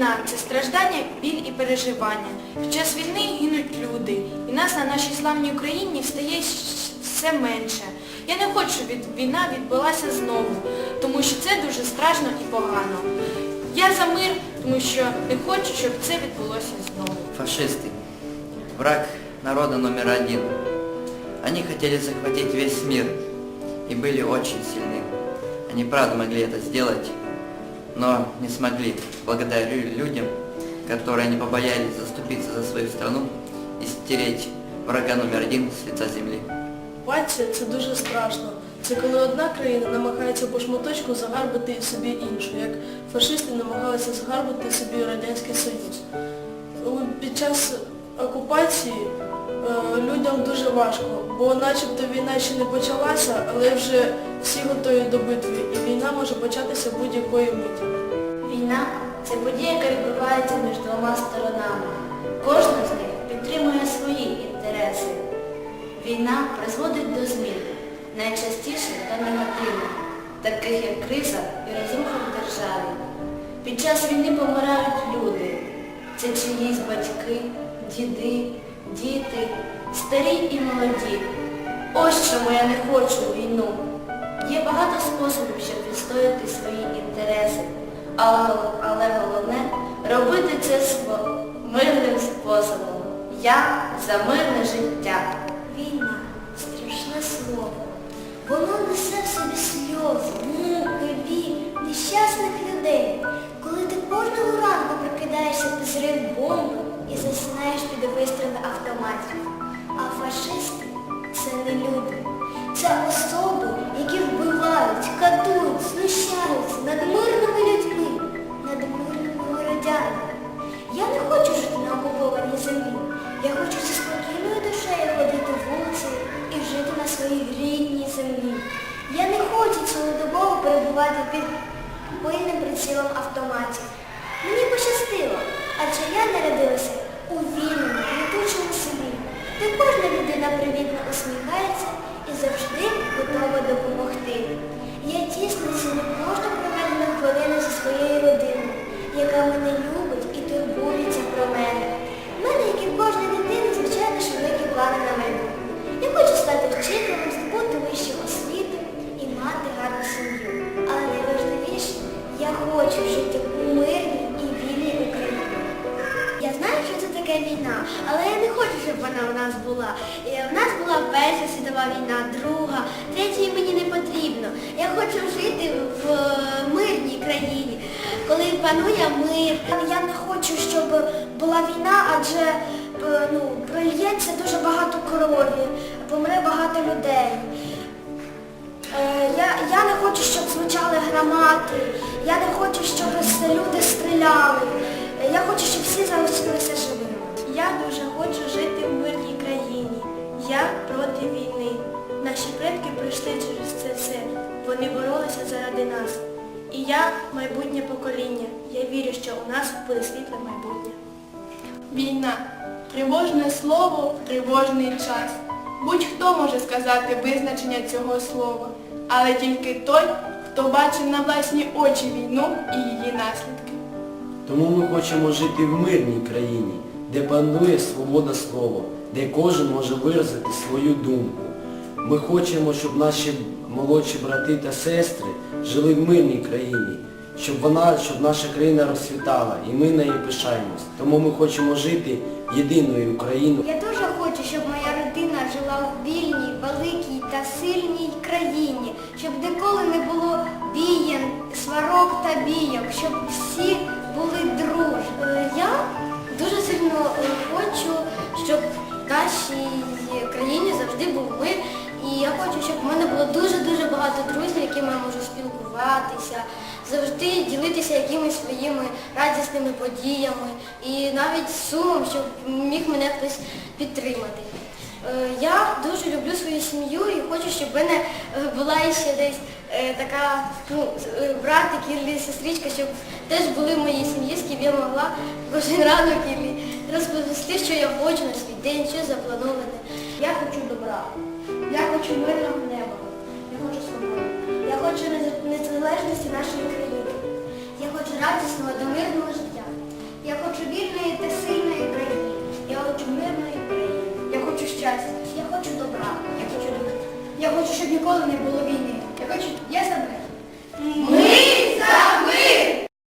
Війна це страждання, біль і переживання. Під час війни гинуть люди, і нас на нашій славній Україні стає щ- все менше. Я не хочу, щоб від- війна відбулася знову, тому що це дуже страшно і погано. Я за мир, тому що не хочу, щоб це відбулося знову. Фашисты. Враг народа номер один. Они хотели захватить весь мир и были очень сильны. Они правда могли это сделать, но не смогли, благодаря людям, которые не побоялись заступиться за свою страну и стереть врага номер один с лица земли. Окупація це дуже страшно. Це коли одна країна намагається по шматочку загарбати собі іншу, як фашисти намагалися загарбати собі Радянський Союз. Під час окупації е, людям дуже важко, бо начебто війна ще не почалася, але вже всі готові до битви, і війна може початися будь-якої миті. Війна це подія, яка відбувається між двома сторонами. Кожна з них підтримує свої інтереси. Війна призводить до змін, найчастіше до негативних, таких як криза і розруха в державі. Під час війни помирають люди. Це чиїсь батьки, діди, діти, старі і молоді. Ось чому я не хочу війну. Є багато способів, щоб відстояти свої інтереси, але, але головне робити це сво- мирним способом. Я за мирне життя. Війна страшне слово. Воно несе в собі сльози, муки, біль, нещасних людей. Автоматів. А фашисти це не люди. Це особи, які вбивають, катують, знущаються над мирними людьми, над мирними городянами. Я не хочу жити на окупованій землі. Я хочу зі спокійною душею ходити вулицею і жити на своїй рідній землі. Я не хочу цілодобово перебувати під пильним прицілом автоматів. Мені пощастило, адже я народилася у селі, де кожна людина привітно усміхається і завжди війна, але я не хочу, щоб вона у нас була. У нас була Перша світова війна, друга, третьої мені не потрібно. Я хочу жити в е, мирній країні, коли панує мир. Я не хочу, щоб була війна, адже е, ну, прольється дуже багато крові, помре багато людей. Е, Я, я не хочу, щоб звучали гранати, я не хочу, щоб заради нас. І я майбутнє покоління. Я вірю, що у нас буде світле майбутнє. Війна. Тривожне слово в тривожний час. Будь-хто може сказати визначення цього слова, але тільки той, хто бачив на власні очі війну і її наслідки. Тому ми хочемо жити в мирній країні, де панує свобода слова, де кожен може виразити свою думку. Ми хочемо, щоб наші молодші брати та сестри жили в мирній країні, щоб вона, щоб наша країна розцвітала і ми нею пишаємось. Тому ми хочемо жити єдиною Україною. Я дуже хочу, щоб моя родина жила в вільній, великій та сильній країні, щоб ніколи не було вієн, сварок та бійок, щоб всі спілкуватися, завжди ділитися якимись своїми радісними подіями і навіть сумом, щоб міг мене хтось підтримати. Е, Я дуже люблю свою сім'ю і хочу, щоб в мене е, була ще десь е, така ну, братик і сестричка, щоб теж були в моїй сім'ї, з ким я могла кожен ранок розповісти, що я хочу на свій день, що заплановане. Я хочу добра. Я хочу мирного неба. Я хочу радісного до мирного життя. Я хочу вільної та сильної країни. Я хочу мирної країни. Я хочу щастя. Я хочу добра. Я хочу добра. Я хочу, щоб ніколи не було війни. Я хочу, я за